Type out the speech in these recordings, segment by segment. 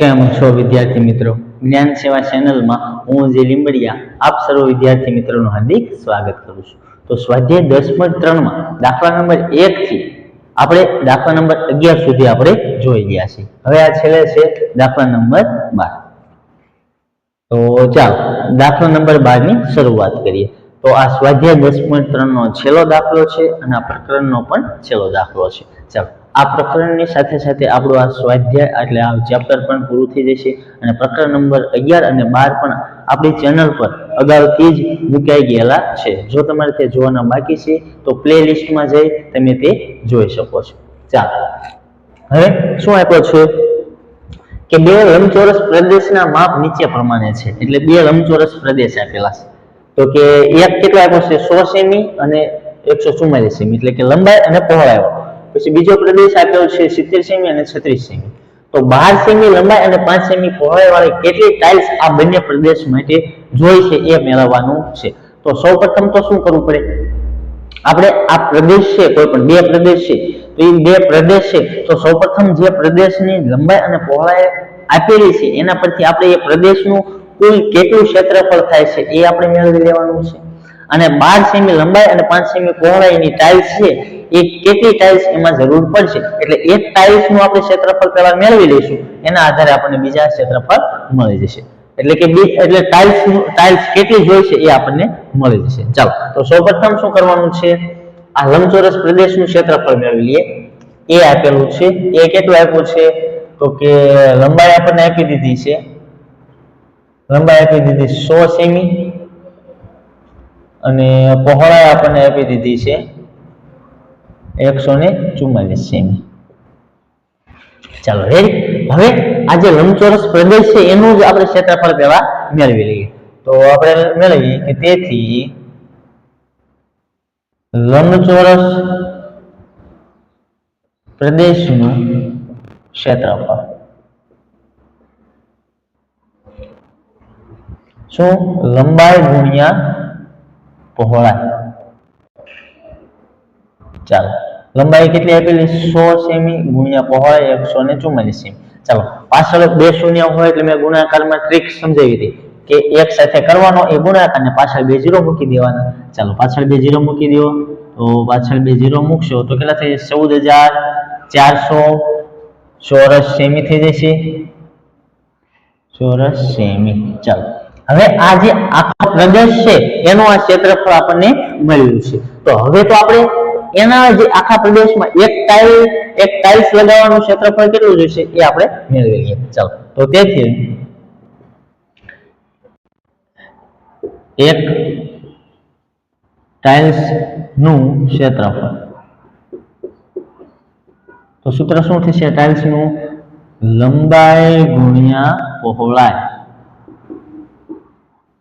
કેમ છો વિદ્યાર્થી મિત્રો? જ્ઞાન સેવા ચેનલમાં હું જે લીંબડિયા, આપ સર્વ વિદ્યાર્થી મિત્રોનું હાર્દિક સ્વાગત કરું છું. તો સ્વાધ્યાય દસ પોઈન્ટ ત્રણમાં દાખલા નંબર એકથી આપણે દાખલા નંબર અગિયાર સુધી આપણે જોઈ ગયા છીએ. હવે આ છેલ્લે છે દાખલા નંબર બાર. તો ચાલો, દાખલા નંબર બારની શરૂઆત કરીએ. તો આ સ્વાધ્યાય દસ પોઈન્ટ ત્રણનો છેલ્લો દાખલો છે અને આ પ્રકરણનો પણ છેલ્લો દાખલો છે. ચાલો આ પ્રકરણની સાથે સાથે આપણું આ સ્વાધ્યાય એટલે આ ચેપ્ટર પણ પૂરું થઈ જશે અને પ્રકરણ નંબર અગિયાર અને બાર પણ આપણી ચેનલ પર અગાઉથી જ મુકાઈ ગયેલા છે. જો તમારે તે જોવાના બાકી છે, તો પ્લે લિસ્ટમાં જઈ તમે તે જોઈ શકો છો. ચાલો. હવે શું આપ્યો છે? કે બે લંબચોરસ પ્રદેશના માપ નીચે પ્રમાણે છે. એટલે બે લંબચોરસ પ્રદેશ આપેલા છે. તો કે એક કેટલો આપ્યો છે? સો સેમી અને એકસો ચુમ્માલીસ સેમી. એટલે કે લંબાઈ અને પહોળાઈ. પછી બીજો પ્રદેશ આપ્યો છે સિત્તેર સેમી અને છત્રીસ સેમી. તો બાર સેમી લંબાઈ અને પાંચ સેમી પહોળાઈ વાળી કેટલી ટાઇલ્સ આ બંને પ્રદેશ માટે જોઈ છે એ મેળવવાનું છે. તો સૌ પ્રથમ તો શું કરવું પડે? આપણે આ પ્રદેશ છે, કોઈ પણ બે પ્રદેશ છે, તો એ બે પ્રદેશ છે, તો સૌપ્રથમ જે પ્રદેશની લંબાઈ અને પહોળાઈ આપેલી છે, એના પરથી આપણે એ પ્રદેશનું કુલ કેટલું ક્ષેત્રફળ થાય છે એ આપણે મેળવી લેવાનું છે. અને બાર સેમી લંબાઈ અને પાંચ સેમી પહોળાઈની ટાઇલ્સ છે એ કેટલી ટાઇલ્સ એમાં જરૂર પડશે? એટલે એક ટાઇલ્સનું આપણે ક્ષેત્રફળ પહેલા મેળવી લઈશું, એના આધારે આપણને બીજા ક્ષેત્રફળ મળી જશે. એટલે કે બી એટલે ટાઇલ્સ ટાઇલ્સ કેટલી જોઈશે એ આપણને મળી જશે. ચાલો, તો સૌપ્રથમ શું કરવાનું છે? આ લંબચોરસ પ્રદેશનું ક્ષેત્રફળ મેળવી લઈએ. એ આપેલું છે. એ કેટલું આપ્યું છે? તો કે લંબાઈ આપણને આપી દીધી છે. લંબાઈ આપી દીધી સો સેમી. અને પહોળાઈ આપણને આપી દીધી છે એકસો ને ચુમ્માલીસ સેમી. ચાલો રેડી હવે આ જે લંબચોરસ પ્રદેશ છે, એનું જ આપણે ક્ષેત્રફળ પહેલા મેળવી લઈએ. તો આપણે મેળવીએ કે તેથી લંબચોરસ પ્રદેશનું ક્ષેત્રફળ. શું? લંબાઈ ગુણ્યા પહોળાઈ. ચાલો. લંબાઈ કેટલી આપેલી? સો સેમી ગુણ્યા પહોળાઈ એકસો ને ચુમ્માલીસ સેમી. ચાલો, પાછળ બે શૂન્ય હોય એટલે મેં ગુણાકારમાં ટ્રીક સમજાવી હતી કે એક સાથે કરવાનો એ ગુણાકાર ને પાછળ બે જીરો મૂકી દેવાના. ચાલો, પાછળ બે જીરો મૂકી દો. તો પાછળ બે જીરો મૂકશો તો કેટલા થઈ જશે? ચૌદ હજાર ચારસો ચોરસ સેમી થઈ જશે. ચોરસ સેમી. ચાલો, હવે આ જે આખો પ્રદેશ છે, એનું આ ક્ષેત્રફળ આપણને મળ્યું છે. તો હવે તો આપણે એના જે આખા પ્રદેશમાં એક ટાઇલ એક ટાઇલ્સ લગાવવાનું ક્ષેત્રફળ કેટલું જોઈશે એ આપણે મેળવી લઈએ. ચાલો, તો તેથી એક ટાઇલ્સનું ક્ષેત્રફળ. તો સૂત્ર શું થશે? ટાઇલ્સનું લંબાઈ ગુણ્યા પહોળાઈ.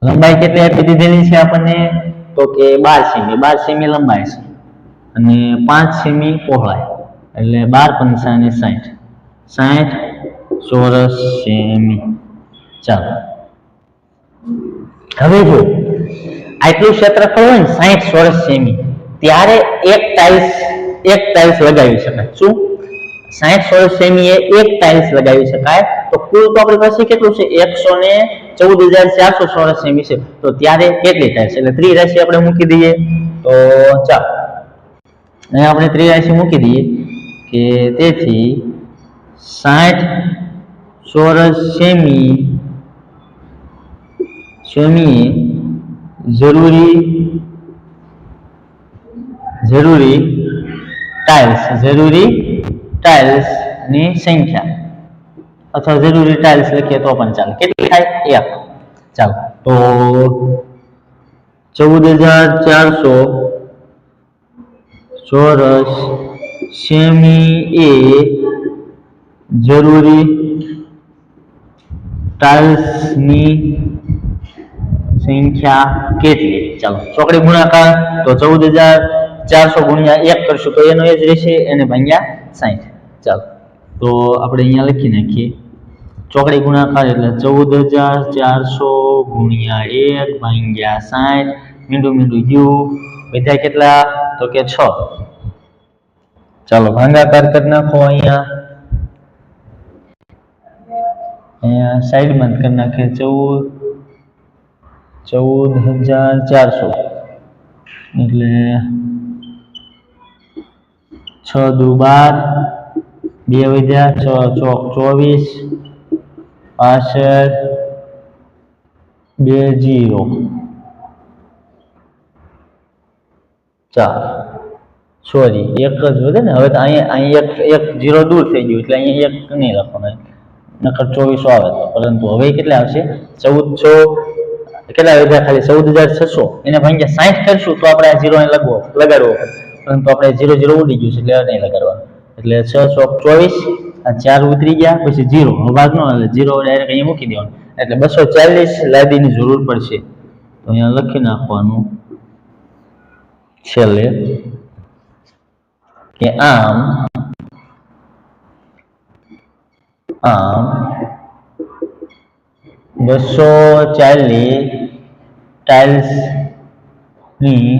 લંબાઈ કેટલી આપી દીધેલી છે આપણને? તો કે બાર સેમી. બાર સેમી લંબાઈ છે. અને પાંચ સેમી પહોળાઈ, એટલે બાર પંચા ને સાઠ સાઠ ચોરસ સેમી ચાલો. હવે જો આટલું ક્ષેત્રફળ હોય ને સાઠ ચોરસ સેમી ત્યારે એક ટાઇલ્સ એક ટાઇલ્સ લગાવી શકાય. શું? સાઠ ચોરસ સેમી એ એક ટાઇલ્સ લગાવી શકાય. તો કુલ તો આપણી પાસે કેટલું છે? એકસો ને ચૌદ હજાર ચારસો ચોરસ સેમી છે. તો ત્યારે કેટલી ટાઇલ્સ એટલે ત્રી રાશિ આપણે મૂકી દઈએ. તો ચાલો. અહીંયા આપણે ત્રિરાશિ મૂકી દઈએ કે તેથી સાઠ ચોરસ સેમી સેમી જરૂરી જરૂરી ટાઇલ્સ જરૂરી ટાઇલ્સની સંખ્યા. અથવા જરૂરી ટાઇલ્સ લખીએ તો પણ ચાલે. કેટલી થાય? એક. ચાલો. તો ચૌદ હજાર ચારસો ચોરસ સેમી એ જરૂરી ટાઇલ્સની સંખ્યા કેટલી? ચાલો, ચોકડી ગુણાકાર તો ચૌદ હજાર ચારસો ગુણ્યા એક કરશું તો એનો એ જ રહેશે એને ભાગ્યા સાઠ ચાલો, તો આપણે અહીંયા લખી નાખીએ. ચોકડી ગુણાકાર એટલે ચૌદ હજાર ચારસો ગુણ્યા એક ભાગ્યા સાઠ મીંડું મીંડું યુ. બધા કેટલા? તો કે છ. ચાલો ભાંગાકાર કરી નાખો અહીંયા. અહીંયા સાઈડમાં કરી નાખે ચૌદ ચૌદ હજાર ચારસો. એટલે છ દુ બાર, બે વધ્યા, છ ચોક ચોવીસ, પાસઠ, બે જીરો. ચાર. સોરી, એક જ વધે ને? હવે તો અહીંયા અહીંયા એક જીરો દૂર થઈ ગયું એટલે અહીંયા એક નહીં લખવાનું નકર ચોવીસો આવે પરંતુ હવે કેટલા આવશે? ચૌદસો કેટલા વધ્યા ખાલી? ચૌદ હજાર છસો. એને ભાંગ્યા સાઠ કરશું તો આપણે આ જીરો અહીં લગવો લગાડવો પરંતુ આપણે જીરો જીરો ઉડી ગયું છે એટલે નહીં લગાડવાનું. એટલે છ સો ચોવીસ, આ ચાર ઉતરી ગયા, પછી જીરો ભાગ નો એટલે જીરો ડાયરેક્ટ અહીંયા મૂકી દેવાનું. એટલે બસો ચાલીસ લાદીની જરૂર પડશે. તો અહીંયા લખી નાખવાનું. છેલ્લે કે આમ આમ બસો ચાલીસ ટાઇલ્સની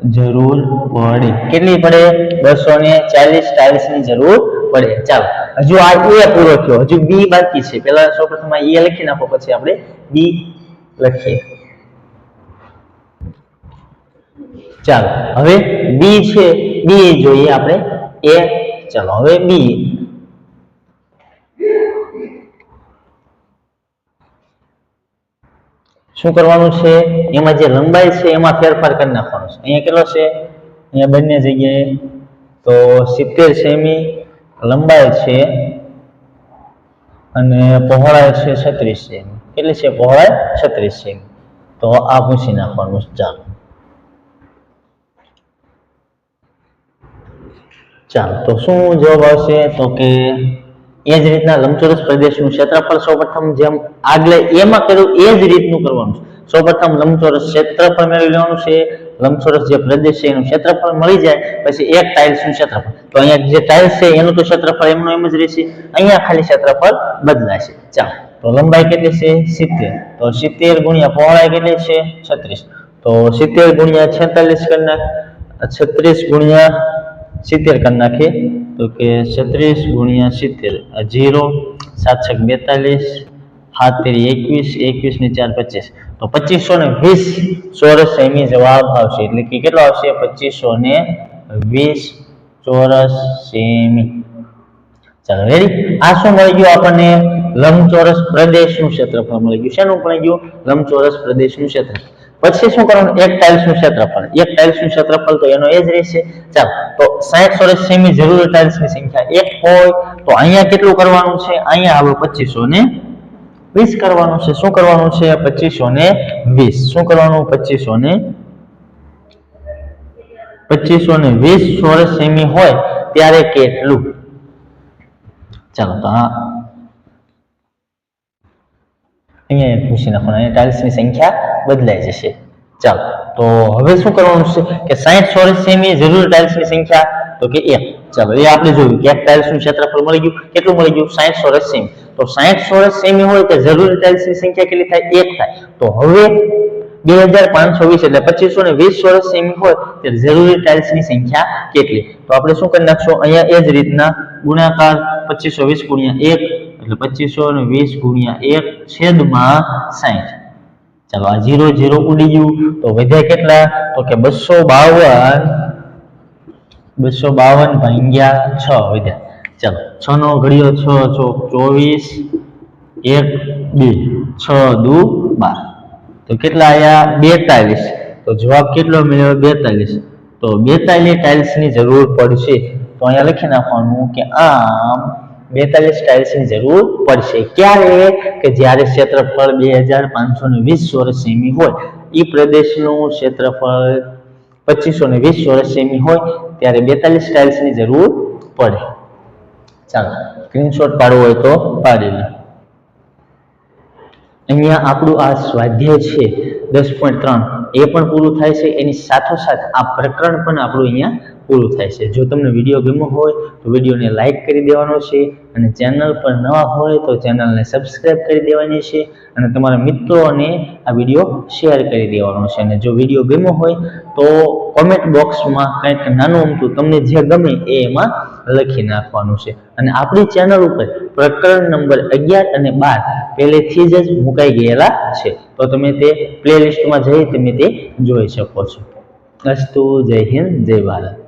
જરૂર પડે. કેટલી પડે? બસો ને ચાલીસ ટાઇલ્સની જરૂર પડે. ચાલો, હજુ આ એ પૂરો થયો. હજુ બી બાકી છે. પેલા સૌપ્રથમ પ્રથમ એ લખી નાખો, પછી આપણે બી લખીએ. ચાલો, હવે બી છે બી જોઈએ આપણે. એ ચાલો, હવે બી શું કરવાનું છે? એમાં જે લંબાઈ છે, એમાં ફેરફાર કરી નાખવાનો છે. અહીંયા કેટલો છે? અહીંયા બંને જગ્યાએ. તો સિત્તેર સેમી, લંબાઈ છે, અને પહોળાઈ છે છત્રીસ સેમી. કેટલી છે? પહોળાઈ છત્રીસ સેમી. તો આ પૂછી નાખવાનું છે. ચાલો. ચાલો, તો શું જવાબ આવશે? તો કે એ જ રીતના લંબચોરસ પ્રદેશનું ક્ષેત્રફળ સૌપ્રથમ જેમ આગળ એમાં કર્યું, એ જ રીતનું કરવાનું છે. સૌપ્રથમ લંબચોરસ ક્ષેત્રફળ મેળવી લેવાનું છે. લંબચોરસ જે પ્રદેશ છે, એનું ક્ષેત્રફળ મળી જાય, પછી એક ટાઇલ્સનું ક્ષેત્રફળ. તો અહીંયા જે ટાઇલ્સ છે, એનું તો ક્ષેત્રફળ એમનું એમ જ રહેશે. અહીંયા ખાલી ક્ષેત્રફળ બદલાશે ચાલો, તો લંબાઈ કેટલી છે? સિત્તેર. તો સિત્તેર ગુણ્યા પહોળાઈ કેટલી છે? છત્રીસ. તો સિત્તેર ગુણ્યા છેતાલીસ કરી નાખ. છત્રીસ ગુણ્યા સિત્તેર કરી નાખીએ. તો કે છત્રીસ ગુણ્યા સિત્તેર જીરો સાત છક બેતાલીસ સાત તેરી એકવીસ એકવીસ ને ચાર પચીસ. તો પચીસો ને વીસ ચોરસ સેમી જવાબ આવશે. એટલે કે કેટલો આવશે? પચીસો ને વીસ ચોરસ સેમી. ચાલો રેડી આ શું મળી ગયું આપણને? લંબચોરસ પ્રદેશનું ક્ષેત્રફળ મળી ગયું. શેનું મળી ગયું? લંબચોરસ પ્રદેશનું ક્ષેત્રફળ. પછી શું કરવાનું? એક ટાઇલ્સનું ક્ષેત્રફળ. એક ટાઇલ્સનું ક્ષેત્રફળ તો એનો એ જ રહેશે. ચાલો, તો સાઠ ચોરસ સેમી જરૂરી ટાઇલ્સની સંખ્યા એક હોય તો અહીંયા કેટલું કરવાનું છે? અહીંયા હવે પચીસો ને વીસ કરવાનું છે. શું કરવાનું છે? પચીસો ને વીસ. શું કરવાનું? પચીસો ને પચીસો ને વીસ ચોરસ સેમી હોય ત્યારે કેટલું? ચાલો, તો આ અહીંયા એક પૂછી નાખવાનું ટાઇલ્સની સંખ્યા બદલાઈ જશે. ચાલો, તો હવે શું કરવાનું છે કે સાઠ ચોરસ સેમી જરૂર ટાઇલ્સની સંખ્યા, તો કે એક. ચાલો, એ આપણે જોયું કે ટાઇલ્સનું ક્ષેત્રફળ મળી ગયું. કેટલું મળી ગયું? સાઠ ચોરસ સેમી તો સાઠ ચોરસ સેમી હોય તો જરૂરી ટાઇલ્સની સંખ્યા કેટલી થાય? એક થાય. તો હવે બે હજાર પાંચસો વીસ એટલે પચીસો ને વીસ ચોરસ સેમી હોય તો જરૂરી ટાઇલ્સની સંખ્યા કેટલી? તો આપણે શું કરી નાખશું? અહીંયા એ જ રીતના ગુણાકાર પચીસો વીસ ગુણ્યા એક એટલે પચીસો ને વીસ ગુણ્યા એક છેદમાં સાહીઠ ચાલો આ ઝીરો ઝીરો ઉડી ગયું. તો વધ્યા કેટલા? તો કે બસો બાવન. બસો બાવન ભાંગ્યા છ વધ્યા. ચાલો, છ નો ઘડિયો છ ચોક ચોવીસ, એક, બે, છ દુ બાર. તો કેટલા આયા? બેતાલીસ. તો જવાબ કેટલો મળ્યો? બેતાલીસ. તો બેતાલીસ ટાઇલ્સની જરૂર પડશે. તો અહીંયા લખી નાખવાનું કે આમ બેતાલીસ ટાઇલ્સની જરૂર પડશે. ક્યારે? કે જ્યારે ક્ષેત્રફળ બે હજાર પાંચસો ને વીસ ચોરસ સેમી હોય એ પ્રદેશનું ક્ષેત્રફળ પચીસો ને વીસ ચોરસ સેમી હોય, ત્યારે બેતાલીસ ટાઇલ્સની જરૂર પડે. ચાલો સ્ક્રીનશોટ પાડવો હોય તો પાડી લે. અહીંયા આપણું આ સ્વાધ્યાય છે દસ પોઈન્ટ ત્રણ. એ પણ પૂરું થાય છે. એની સાથોસાથ આ પ્રકરણ પણ આપણું અહીંયા પૂરું થાય છે. જો તમને વીડિયો ગમ્યો હોય તો વિડીયોને લાઇક કરી દેવાનો છે અને ચેનલ પર નવા હોય તો ચેનલને સબસ્ક્રાઇબ કરી દેવાની છે અને તમારા મિત્રોને આ વીડિયો શેર કરી દેવાનો છે. અને જો વીડિયો ગમ્યો હોય તો કોમેન્ટ બોક્સમાં કંઈક નાનું અમથું તમને જે ગમે એ એમાં લખી નાખવાનું છે. અને આપણી ચેનલ ઉપર પ્રકરણ નંબર અગિયાર અને બાર પહેલેથી જ મુકાઈ ગયેલા છે. તો તમે તે પ્લેલિસ્ટમાં જઈ તમે તે જોઈ શકો છો. અસ્તુ જય હિન્દ, જય ભારત.